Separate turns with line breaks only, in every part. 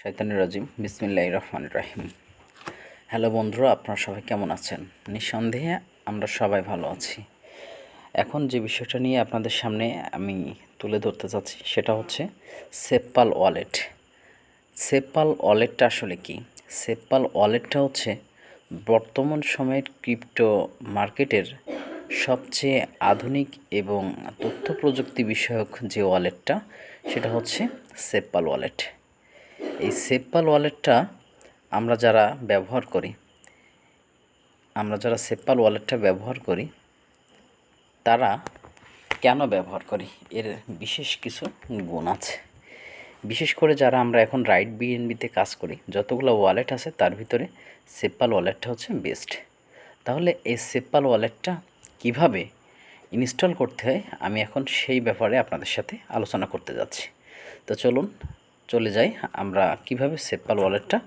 শৈতানুর রাজিম। বিসমিল্লাহ রহমান রাহিম। হ্যালো বন্ধুরা, আপনারা সবাই কেমন আছেন? নিঃসন্দেহে আমরা সবাই ভালো আছি। এখন যে বিষয়টা নিয়ে আপনাদের সামনে আমি তুলে ধরতে চাচ্ছি, সেটা হচ্ছে সেপ্পাল ওয়ালেট। সেপ্পাল ওয়ালেটটা আসলে কি? সেপ্পাল ওয়ালেটটা হচ্ছে বর্তমান সময়ের ক্রিপ্টো মার্কেটের সবচেয়ে আধুনিক এবং তথ্য প্রযুক্তি বিষয়ক যে ওয়ালেটটা, সেটা হচ্ছে সেপ্পাল ওয়ালেট। এই সেপ্পাল ওয়ালেটটা আমরা যারা ব্যবহার করি, আমরা যারা সেপ্পাল ওয়ালেটটা ব্যবহার করি, তারা কেন ব্যবহার করি? এর বিশেষ কিছু গুণ আছে। বিশেষ করে যারা আমরা এখন রাইট বিএনবিতে কাজ করি, যতগুলো ওয়ালেট আছে তার ভিতরে সেপ্পাল ওয়ালেটটা হচ্ছে বেস্ট তাহলে এই সেপ্পাল ওয়ালেটটা কীভাবে ইনস্টল করতে হয়? আমি এখন সেই ব্যাপারে আপনাদের সাথে আলোচনা করতে যাচ্ছি। তো চলুন চলে যাই, আমরা কীভাবে সেপ্পাল ওয়ালেটটা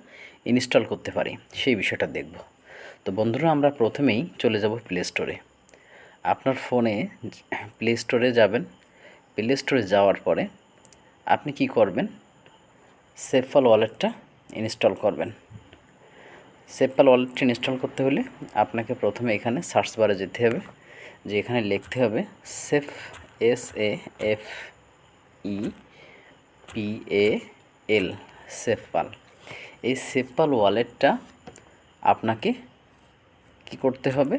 ইনস্টল করতে পারি, সেই বিষয়টা দেখব। তো বন্ধুরা, আমরা প্রথমেই চলে যাব প্লে স্টোরে আপনার ফোনে প্লে স্টোরে যাবেন। প্লে স্টোরে যাওয়ার পরে আপনি কি করবেন? সেফাল ওয়ালেটটা ইনস্টল করবেন। সেফাল ওয়ালেটটা ইনস্টল করতে হলে আপনাকে প্রথমে এখানে সার্চ বারে যেতে হবে, যে এখানে লিখতে হবে safe S A F E P A L SafePal এই সেফপাল ওয়ালেটটা আপনাকে কি করতে হবে?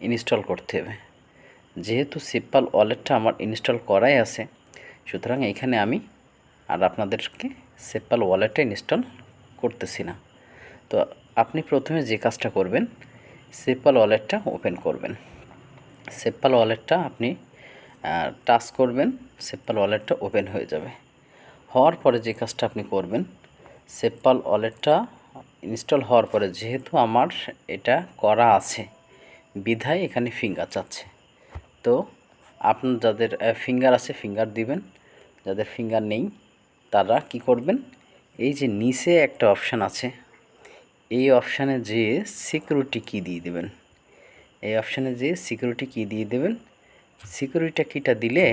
ইনস্টল করতে হবে। যেহেতু সেফপাল ওয়ালেটটা আমার ইনস্টল করাই আছে, সুতরাং এখানে আমি আর আপনাদেরকে সেফপাল ওয়ালেটটা ইনস্টল করতেছি না। তো আপনি প্রথমে যে কাজটা করবেন সেফপাল ওয়ালেটটা ওপেন করবেন। সেফপাল ওয়ালেটটা আপনি টাচ করবেন সেফপাল ওয়ালেটটা ওপেন হয়ে যাবে। হওয়ার পরে যে কাজটা আপনি করবেন, সেপ্পাল ওয়ালেটটা ইনস্টল হওয়ার পরে যেহেতু আমার এটা করা আছে, বিধায় এখানে ফিঙ্গার চাচ্ছে। তো আপনার যাদের ফিঙ্গার আছে ফিঙ্গার দিবেন, যাদের ফিঙ্গার নেই তারা কি করবেন, এই যে নিচে একটা অপশান আছে, এই অপশানে যে সিকিউরিটি কি দিয়ে দেবেন, এই অপশানে যে সিকিউরিটি কি দিয়ে দেবেন, সিকিউরিটি কিটা দিলে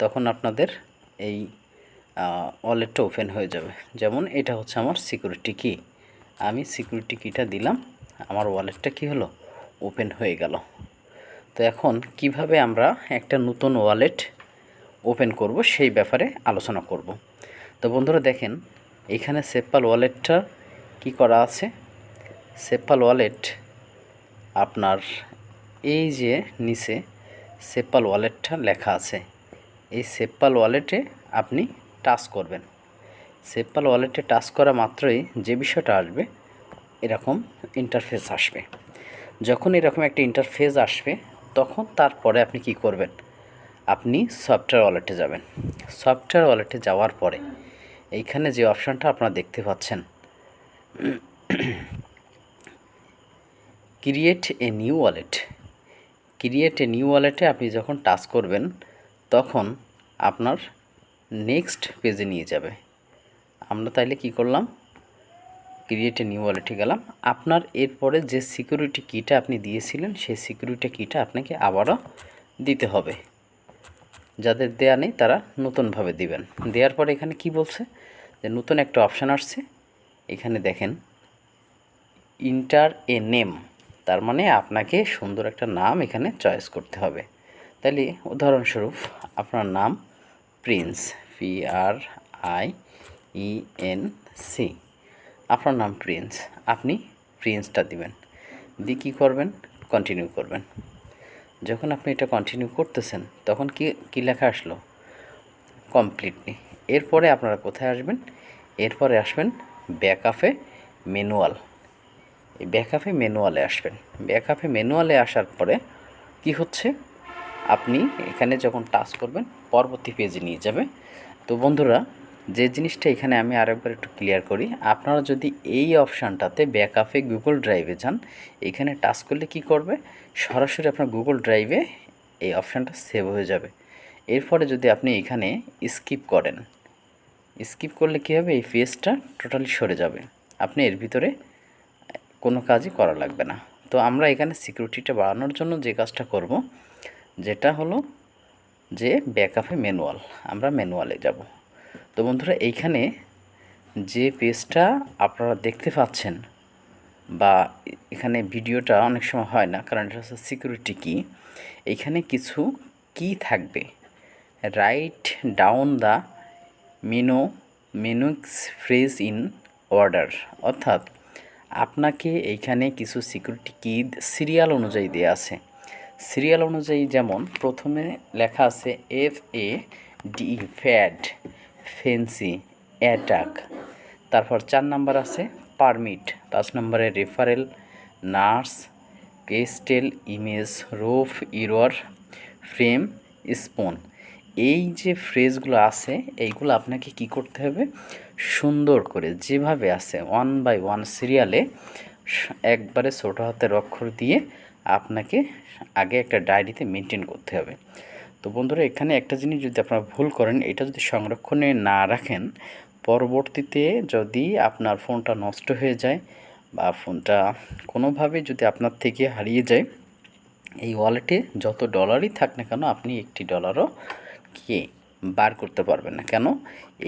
তখন আপনাদের এই ওয়ালেটটা ওপেন হয়ে যাবে। যেমন এটা হচ্ছে আমার সিকিউরিটি কি আমি সিকিউরিটি কিটা দিলাম, আমার ওয়ালেটটা কি হলো? ওপেন হয়ে গেল। তো এখন কীভাবে আমরা একটা নতুন ওয়ালেট ওপেন করব সেই ব্যাপারে আলোচনা করব। তো বন্ধুরা দেখেন, এখানে সেপ্পাল ওয়ালেটটা কি করা আছে? সেপ্পাল ওয়ালেট আপনার এই যে নিচে সেপ্পাল ওয়ালেটটা লেখা আছে। এই সেপ্পাল ওয়ালেটে আপনি টাচ করবেন। সেপ্পাল ওয়ালেটে টাচ করা মাত্রই যে বিষয়টা আসবে, এরকম ইন্টারফেস আসবে। যখন এরকম একটা ইন্টারফেস আসবে, তখন তারপরে আপনি কি করবেন? আপনি সফটওয়্যার ওয়ালেটে যাবেন। সফটওয়্যার ওয়ালেটে যাওয়ার পরে এইখানে যে অপশানটা আপনারা দেখতে পাচ্ছেন create a new wallet create a new ওয়ালেটে আপনি যখন টাচ করবেন, তখন আপনার নেক্সট পেজে নিয়ে যাবে। আমরা তাইলে কি করলাম? ক্রিয়েট এ নিউ ওয়ালেটে গেলাম। আপনার এরপরে যে সিকিউরিটি কিটা আপনি দিয়েছিলেন, সেই সিকিউরিটি কিটা আপনাকে আবারও দিতে হবে। যাদের দেয়া নেই, তারা নতুনভাবে দিবেন। দেওয়ার পরে এখানে কি বলছে? যে নতুন একটা অপশান আসছে। এখানে দেখেন ইন্টার এ নেম তার মানে আপনাকে সুন্দর একটা নাম এখানে চয়েস করতে হবে। তাহলে উদাহরণস্বরূপ, আপনার নাম Prince P R I E N C আপনার নাম প্রিন্স। আপনি প্রিন্সটা দিবেন। দিয়ে কী করবেন? কন্টিনিউ করবেন। যখন আপনি এটা কন্টিনিউ করতেছেন, তখন কি, কী লেখা আসলো? কমপ্লিটলি এরপরে আপনারা কোথায় আসবেন? এরপরে আসবেন ব্যাকআপে ম্যানুয়াল এই ব্যাকআপে ম্যানুয়ালে আসবেন। ব্যাকআপে ম্যানুয়ালে আসার পরে কি হচ্ছে? আপনি এখানে যখন টাচ করবেন, পরবর্তী পেজে নিয়ে যাবে। তো বন্ধুরা, যে জিনিসটা এখানে আমি আরেকবার একটু ক্লিয়ার করি, আপনারা যদি এই অপশানটাতে ব্যাকআপে গুগল ড্রাইভে যান, এখানে টাচ করলে কি করবে? সরাসরি আপনার গুগল ড্রাইভে এই অপশানটা সেভ হয়ে যাবে। এরপরে যদি আপনি এখানে স্কিপ করেন স্কিপ করলে কী হবে? এই পেজটা টোটালি সরে যাবে। আপনি এর ভিতরে কোনো কাজই করা লাগবে না। তো আমরা এখানে সিকিউরিটিটা বাড়ানোর জন্য যে কাজটা করব, যেটা হলো যে ব্যাকআপে ম্যানুয়াল আমরা ম্যানুয়ালে যাব। তো বন্ধুরা, এইখানে যে পেজটা আপনারা দেখতে পাচ্ছেন বা এখানে ভিডিওটা অনেক সময় হয় না, কারণ এটা হচ্ছে সিকিউরিটি কি এখানে কিছু কি থাকবে। Write down the menu mnemonics phrase in order অর্থাৎ আপনাকে এইখানে কিছু সিকিউরিটি কি সিরিয়াল অনুযায়ী দেওয়া আছে। সিরিয়াল অনুযায়ী যেমন, প্রথমে লেখা আছে F A D fad fancy, attack. তারপর চার নাম্বার আছে পারমিট, পাঁচ নম্বরে referral, nurse pastel image, roof, error, frame, spoon. এই যে ফ্রেজগুলো আছে, এইগুলো আপনাকে কি করতে হবে? সুন্দর করে যেভাবে আছে, ওয়ান বাই ওয়ান সিরিয়ালে একবারে ছোটো হাতের অক্ষর দিয়ে আপনাকে আগে একটা ডায়েরিতে মেনটেন করতে হবে। তো বন্ধুরা, এখানে একটা জিনিস যদি আপনারা ভুল করেন, এটা যদি সংরক্ষণে না রাখেন, পরবর্তীতে যদি আপনার ফোনটা নষ্ট হয়ে যায় বা ফোনটা কোনোভাবে যদি আপনার থেকে হারিয়ে যায়, এই ওয়ালেটে যত ডলারই থাক না কেন, আপনি একটি ডলারও কি বার করতে পারবেন না। কেন?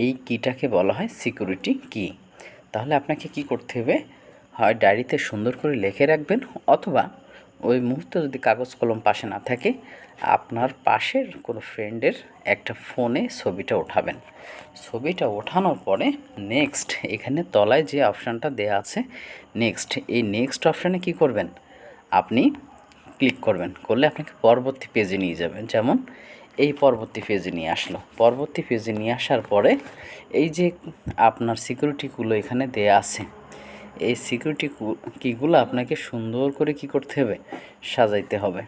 এই কিটাকে বলা হয় সিকিউরিটি কি তাহলে আপনাকে কি করতে হবে? হয় ডায়েরিতে সুন্দর করে লিখে রাখবেন অথবা ওই মুহূর্তে যদি কাগজ কলম পাশে না থাকে, আপনার পাশের কোনো ফ্রেন্ডের একটা ফোনে ছবিটা ওঠাবেন। ছবিটা ওঠানোর পরে নেক্সট এখানে তলায় যে অপশানটা দেওয়া আছে নেক্সট এই নেক্সট অপশানে কি করবেন? আপনি ক্লিক করবেন। করলে আপনাকে পরবর্তী পেজে নিয়ে যাবেন। যেমন এই পরবর্তী পেজে নিয়ে আসলো। পরবর্তী পেজে নিয়ে আসার পরে এই যে আপনার সিকিউরিটিগুলো এখানে দেয়া আছে এই সিকিউরিটি কিগুলো আপনাকে সুন্দর করে কি করতে হবে? সাজাইতে হবে।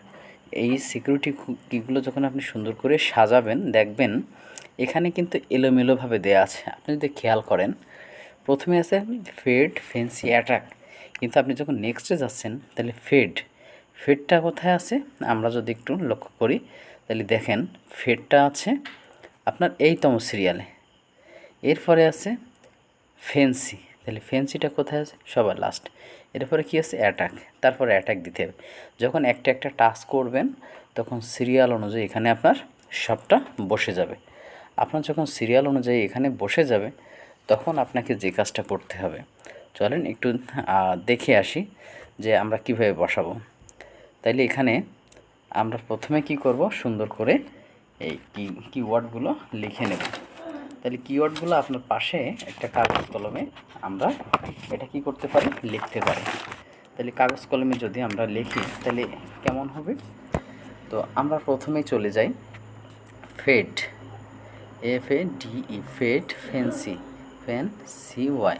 এই সিকিউরিটি কিগুলো যখন আপনি সুন্দর করে সাজাবেন, দেখবেন এখানে কিন্তু এলোমেলোভাবে দেয়া আছে। আপনি যদি খেয়াল করেন, প্রথমে আছে ফেড ফেন্সি অ্যাট্রাক কিন্তু আপনি যখন নেক্সটে যাচ্ছেন, তাহলে ফেড ফেডটা কোথায় আছে? আমরা যদি একটু লক্ষ্য করি, তাহলে দেখেন ফেডটা আছে আপনার এইতম সিরিয়ালে এরপরে আছে ফেন্সি তাহলে ফেন্সিটা কোথায় আছে? সবার লাস্ট এরপরে কী আছে? অ্যাটাক তারপরে অ্যাটাক দিতে হবে। যখন একটা একটা টাস্ক করবেন, তখন সিরিয়াল অনুযায়ী এখানে আপনার সবটা বসে যাবে। আপনার যখন সিরিয়াল অনুযায়ী এখানে বসে যাবে, তখন আপনাকে যে কাজটা করতে হবে, চলেন একটু দেখে আসি যে আমরা কীভাবে বসাবো। তাইলে এখানে আমরা প্রথমে কি করব? সুন্দর করে এই কি কিওয়ার্ডগুলো লিখে নেব। তাহলে কিওয়ার্ডগুলো আপনার পাশে একটা কাগজ কলমে আমরা এটা কি করতে পারি? লিখতে পারি। তাহলে কাগজ কলমে যদি আমরা লিখি, তাহলে কেমন হবে? তো আমরা প্রথমেই চলে যাই। Fade F A D E fade fancy F N C Y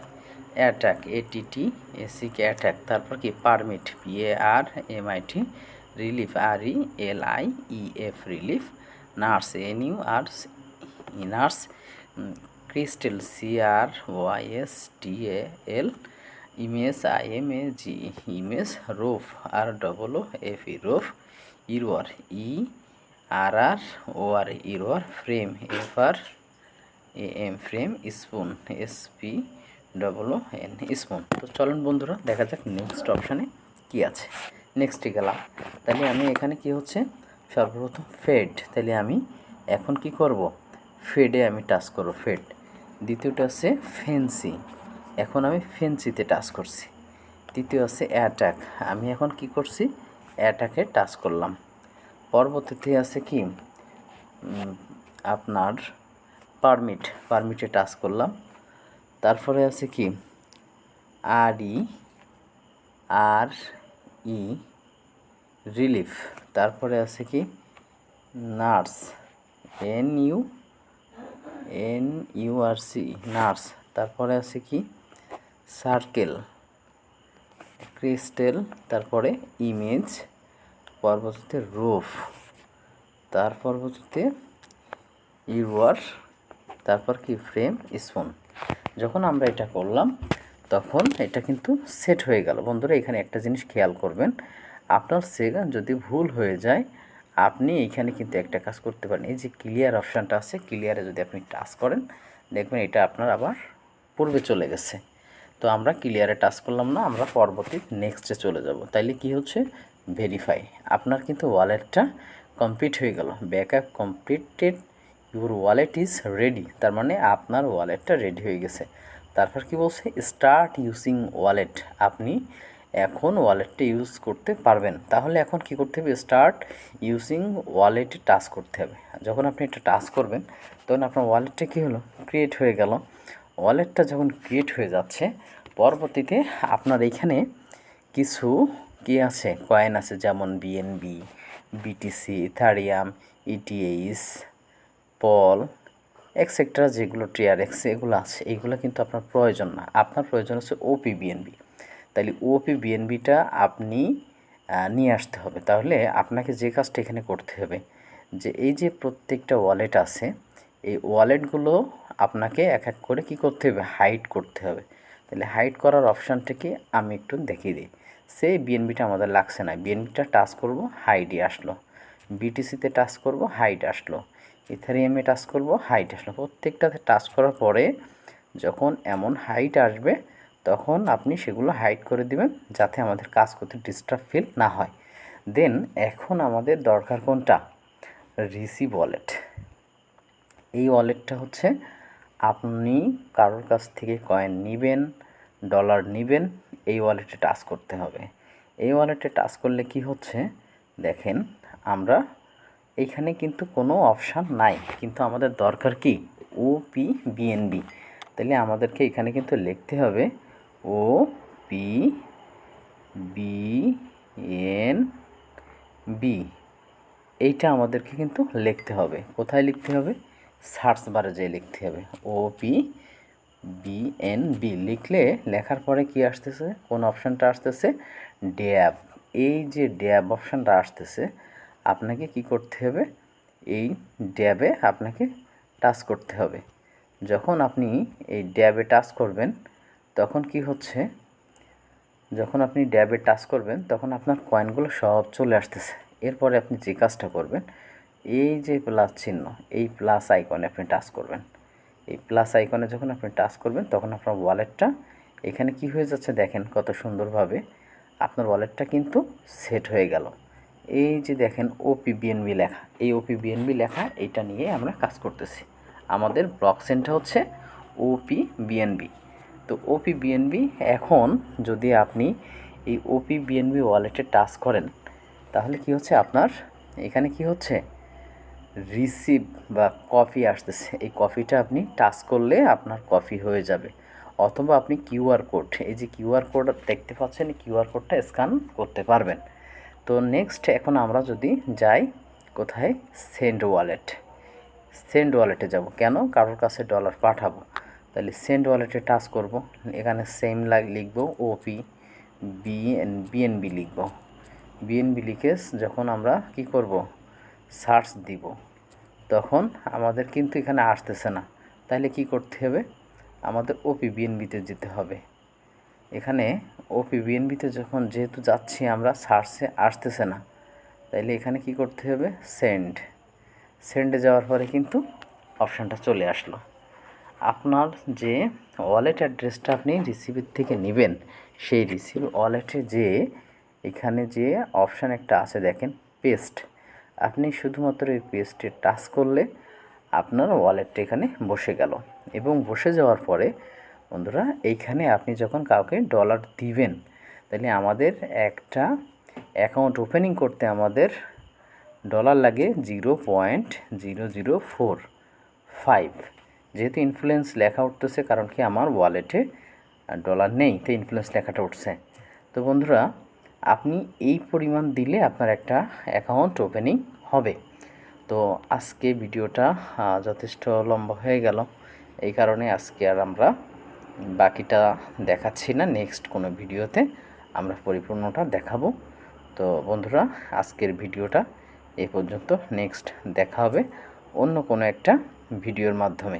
attack A T T A C K attack তারপর কি? Permit P A R M I T relief R E L I E F relief nurse N U R nurse crystal C R Y S T A L image I M A G image roof R double O F E roof error E R R O R ইরোয়ার, frame, F R, A M, frame, spoon S P double O N spoon. তো চলুন বন্ধুরা, দেখা যাক next অপশানে কী আছে। নেক্সটে গেলাম। তাহলে আমি এখানে কি হচ্ছে? সর্বপ্রথম ফেড তাহলে আমি এখন কি করব? ফেডে আমি টাচ করব, ফেড। দ্বিতীয়টা আছে ফেন্সি। এখন আমি ফেন্সিতে টাচ করছি। তৃতীয় আছে অ্যাটাক। আমি এখন কি করছি? অ্যাটাকে টাচ করলাম। পরবর্তীতে আছে কি? আপনার পারমিট। পারমিটে টাচ করলাম। তারপরে আছে কি? R E R E, relief. তারপরে আছে কি? Nurse. N U N U R C, nurse. তারপরে আছে কি? সার্কেল, ক্রিস্টেল, তারপরে ইমেজ, পরবর্তীতে রুফ তার পরবর্তীতে ইউয়ার তারপর কি ফ্রেম, স্পুন। যখন আমরা এটা করলাম, তখন এটা কিন্তু সেট হয়ে গেল। বন্ধুরা, এখানে একটা জিনিস খেয়াল করবেন। আপনার সেগা যদি ভুল হয়ে যায় আপনি এখানে কিন্তু একটা কাজ করতে পারেন। এই যে ক্লিয়ার অপশানটা আছে ক্লিয়ারে যদি আপনি টাচ করেন, দেখবেন এটা আপনার আবার পূর্বে চলে গেছে। তো আমরা ক্লিয়ারে টাচ করলাম না, আমরা পরবর্তী নেক্সটে চলে যাব। তাইলে কি হচ্ছে? ভেরিফাই আপনার কিন্তু ওয়ালেটটা কমপ্লিট হয়ে গেল। Back backup completed your wallet is ready তার মানে আপনার ওয়ালেটটা রেডি হয়ে গেছে। তারপর কি বলছে? স্টার্ট ইউজিং ওয়ালেট আপনি এখন ওয়ালেটটা ইউজ করতে পারবেন। তাহলে এখন কি করতে হবে? স্টার্ট ইউজিং ওয়ালেটে টাচ করতে হবে। যখন আপনি এটা টাচ করবেন, তখন আপনার ওয়ালেটটা কী হলো? ক্রিয়েট হয়ে গেল। ওয়ালেটটা যখন ক্রিয়েট হয়ে যাচ্ছে, পরবর্তীতে আপনার এখানে কিছু কি আছে? কয়েন আছে, যেমন বিএনবি বিটিসি ইথারিয়াম ইটিএইস পল এক্সেট্রা যেগুলো টিআরএক্স এগুলো আছে। এগুলো কিন্তু আপনার প্রয়োজন না। আপনার প্রয়োজন হচ্ছে ওপি বিএনবি তাহলে ওপি বিএনবিটা আপনি নিয়ে আসতে হবে। তাহলে আপনাকে যে কাজটা এখানে করতে হবে, যে এই যে প্রত্যেকটা ওয়ালেট আছে, এই ওয়ালেটগুলো আপনাকে এক এক করে কি করতে হবে? হাইড করতে হবে। তাহলে হাইড করার অপশানটাকে আমি একটু দেখিয়ে দিই। সেই বিএনবিটা আমাদের লাগছে না। বিএনবিটা টাচ করব হাইডে আসলো। বিটিসিতে টাচ করব হাইট আসলো। ইথারিয়ামে টাচ করব হাইট আসলো। প্রত্যেকটাতে টাচ করার পরে যখন এমন হাইট আসবে তখন আপনি সেগুলো হাইড করে দিবেন যাতে আমাদের কাজ করতে ডিস্টার্ব ফিল না হয়। দেন এখন আমাদের দরকার কোনটা? রিসিভ ওয়ালেট এই ওয়ালেটটা হচ্ছে আপনি কারোর কাছ থেকে কয়েন নেবেন ডলার নেবেন, এই ওয়ালেটে টাচ করতে হবে। এই ওয়ালেটে টাচ করলে কি হচ্ছে? দেখেন, আমরা এইখানে কিন্তু কোনো অপশান নাই, কিন্তু আমাদের দরকার কি? ও পি বিএনবি তাহলে আমাদেরকে এখানে কিন্তু লিখতে হবে O, P, B, N, B. এইটা আমাদেরকে কিন্তু লিখতে হবে। কোথায় লিখতে হবে? সার্চ বারে যেয়ে লিখতে হবে। O, P, B, N, B. লিখলে লেখার পরে কি আসতেছে? কোন অপশানটা আসতেছে? ড্যাব। এই যে ড্যাব অপশানটা আসতেছে, আপনাকে কি করতে হবে? এই ড্যাবে আপনাকে টাচ করতে হবে। যখন আপনি এই ড্যাবে টাচ করবেন তখন কি হচ্ছে? যখন আপনি ড্যাবে টাচ করবেন, তখন আপনার কয়েনগুলো সব চলে আসতেছে। এরপরে আপনি যে কাজটা করবেন, এই যে প্লাস চিহ্ন, এই প্লাস আইকনে আপনি টাচ করবেন। এই প্লাস আইকনে যখন আপনি টাচ করবেন, তখন আপনার ওয়ালেটটা এখানে কি হয়ে যাচ্ছে দেখেন কত সুন্দরভাবে। আপনার ওয়ালেটটা কিন্তু সেট হয়ে গেল। এই যে দেখেন ওপি বিএনবি লেখা। এই ওপি বিএনবি লেখা, এইটা নিয়ে আমরা কাজ করতেছি। আমাদের ব্লক চেনটা হচ্ছে ওপি বিএনবি তো ওপি বিএনবি এখন যদি আপনি এই ওপি বিএনবি ওয়ালেটে টাচ করেন, তাহলে কি হচ্ছে আপনার? এখানে কি হচ্ছে? রিসিভ বা কফি আসতেছে। এই কফিটা আপনি টাচ করলে আপনার কফি হয়ে যাবে। অথবা আপনি কিউআর কোড, এই যে কিউআর কোড দেখতে পাচ্ছেন কিউআর কোডটা স্ক্যান করতে পারবেন। তো নেক্সট এখন আমরা যদি যাই কোথায়? Send wallet. সেন্ড ওয়ালেটে যাব। কেন? কারোর কাছে ডলার পাঠাবো। তাহলে সেন্ড ওয়ালেটে টাচ করব। এখানে সেম লিখব ওপি বিএন বিএনবি লিখব। বিএনবি লিখে যখন আমরা কি করব? সার্চ দিব। তখন আমাদের কিন্তু এখানে আসতেছে না। তাহলে কি করতে হবে? আমাদের ওপি বিএনবিতে যেতে হবে। এখানে ওপি বিএনবিতে যখন যেহেতু যাচ্ছি আমরা সার্চে আসতেছে না। তাইলে এখানে কি করতে হবে? সেন্ড সেন্ডে যাওয়ার পরে কিন্তু অপশানটা চলে আসলো। আপনার যে ওয়ালেট অ্যাড্রেসটা আপনি রিসিভের থেকে নেবেন, সেই রিসিভ ওয়ালেটে যে এখানে যে অপশান একটা আছে দেখেন পেস্ট আপনি শুধুমাত্র এই পেস্টে টাচ করলে আপনার ওয়ালেটটা এখানে বসে গেল। এবং বসে যাওয়ার পরে বন্ধুরা, এইখানে আপনি যখন কাউকে ডলার দিবেন, তাহলে আমাদের একটা অ্যাকাউন্ট ওপেনিং করতে আমাদের ডলার লাগে zero point zero zero four five যেহেতু ইনফ্লুয়েন্স লেখা উঠতেছে, কারণ কি আমার ওয়ালেটে ডলার নেই, তো ইনফ্লুয়েন্স লেখাটা উঠছে। তো বন্ধুরা, আপনি এই পরিমাণ দিলে আপনার একটা অ্যাকাউন্ট ওপেনিং হবে। তো আজকে ভিডিওটা যথেষ্ট লম্বা হয়ে গেল। এই কারণে আজকে আর আমরা বাকিটা দেখাচ্ছি না। নেক্সট কোনো ভিডিওতে আমরা পরিপূর্ণটা দেখাবো। তো বন্ধুরা, আজকের ভিডিওটা এ পর্যন্ত। নেক্সট দেখা হবে অন্য কোনো একটা ভিডিওর মাধ্যমে।